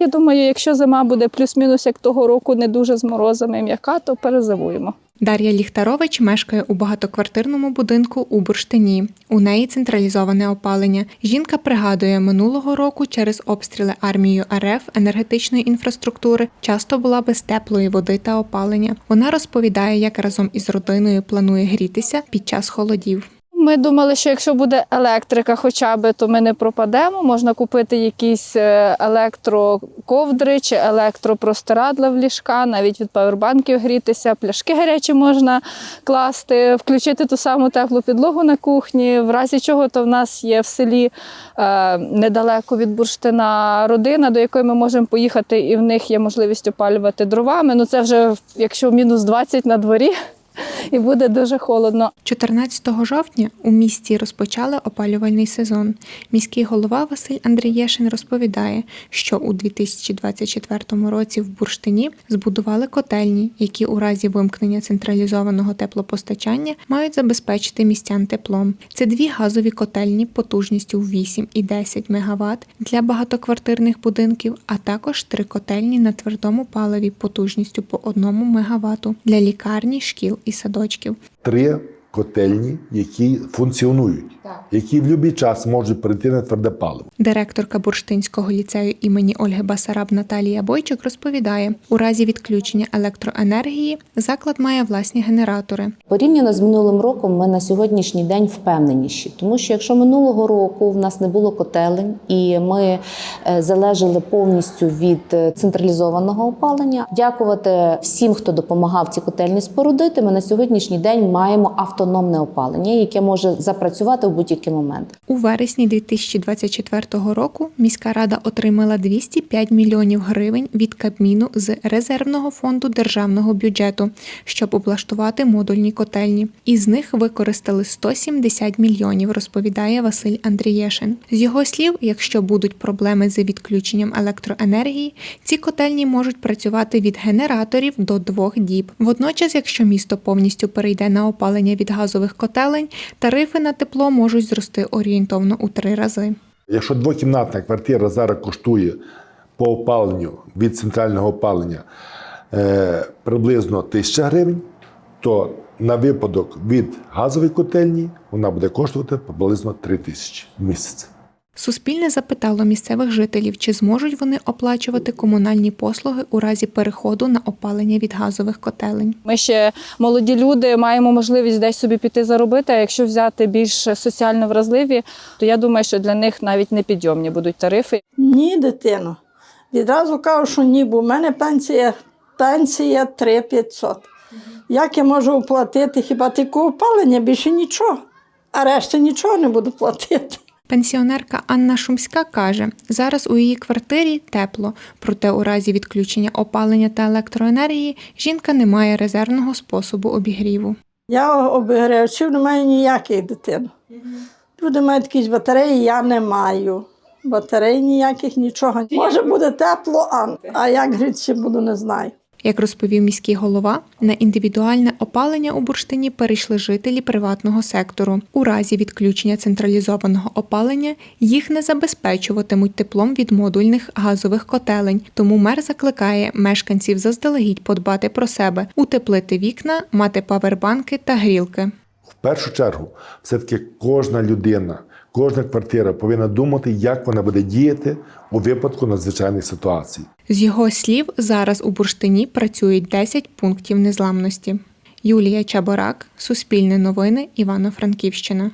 Я думаю, якщо зима буде плюс-мінус як того року, не дуже з морозами м'яка, то перезимуємо. Дар'я Ліхтарович мешкає у багатоквартирному будинку у Бурштині. У неї централізоване опалення. Жінка пригадує, минулого року через обстріли армією РФ енергетичної інфраструктури часто була без теплої води та опалення. Вона розповідає, як разом із родиною планує грітися під час холодів. Ми думали, що якщо буде електрика, хоча б, то ми не пропадемо. Можна купити якісь е, електроковдри чи електропростирадла в ліжка, навіть від павербанків грітися, пляшки гарячі можна класти, включити ту саму теплу підлогу на кухні. В разі чого, то в нас є в селі е, недалеко від бурштина родина, до якої ми можемо поїхати, і в них є можливість опалювати дровами. Ну це вже якщо мінус 20 на дворі. І буде дуже холодно. 14 жовтня у місті розпочали опалювальний сезон. Міський голова Василь Андрієшин розповідає, що у 2024 році в Бурштині збудували котельні, які у разі вимкнення централізованого теплопостачання мають забезпечити містян теплом. Це дві газові котельні потужністю в 8 і 10 МВт для багатоквартирних будинків, а також три котельні на твердому паливі потужністю по 1 МВт для лікарні, шкіл і садочків. Три котельні, які функціонують, які в будь-який час можуть перейти на тверде паливо. Директорка Бурштинського ліцею імені Ольги Басараб Наталія Бойчик розповідає, у разі відключення електроенергії заклад має власні генератори. Порівняно з минулим роком, ми на сьогоднішній день впевненіші, тому що якщо минулого року в нас не було котелень і ми е, залежали повністю від е, централізованого опалення, дякувати всім, хто допомагав ці котельні спорудити, ми на сьогоднішній день маємо автономне опалення, яке може запрацювати в будь-який момент. У вересні 2024 року міська рада отримала 205 мільйонів гривень від Кабміну з резервного фонду державного бюджету, щоб облаштувати модульні котельні. Із них використали 170 мільйонів, розповідає Василь Андрієшин. З його слів, якщо будуть проблеми з відключенням електроенергії, ці котельні можуть працювати від генераторів до двох діб. Водночас, якщо місто повністю перейде на опалення від газових котелень, тарифи на тепло можуть зрости орієнтовно у три рази. Якщо двокімнатна квартира зараз коштує по опаленню від центрального опалення е, приблизно 1000 гривень, то на випадок від газової котельні вона буде коштувати приблизно 3 тисячі в місяць. Суспільне запитало місцевих жителів, чи зможуть вони оплачувати комунальні послуги у разі переходу на опалення від газових котелень. Ми ще молоді люди маємо можливість десь собі піти заробити. А якщо взяти більш соціально вразливі, то я думаю, що для них навіть непідйомні будуть тарифи. Ні, дитино. Відразу кажу, що ні, бо в мене пенсія, пенсія 3500. Як я можу оплатити хіба тільки опалення, більше нічого, а решта нічого не буду платити. Пенсіонерка Анна Шумська каже, зараз у її квартирі тепло, проте у разі відключення опалення та електроенергії жінка не має резервного способу обігріву. Я обігрівачів не маю ніяких дитин. Люди мають якісь батареї, я не маю. Батарей ніяких, нічого. Може буде тепло, а, а як грітися буду, не знаю. Як розповів міський голова, на індивідуальне опалення у бурштині перейшли жителі приватного сектору. У разі відключення централізованого опалення їх не забезпечуватимуть теплом від модульних газових котелень. Тому мер закликає мешканців заздалегідь подбати про себе, утеплити вікна, мати павербанки та грілки. В першу чергу, все-таки кожна людина, кожна квартира повинна думати, як вона буде діяти у випадку надзвичайних ситуацій. З його слів, зараз у бурштині працюють 10 пунктів незламності. Юлія Чаборак, Суспільне новини, Івано-Франківщина.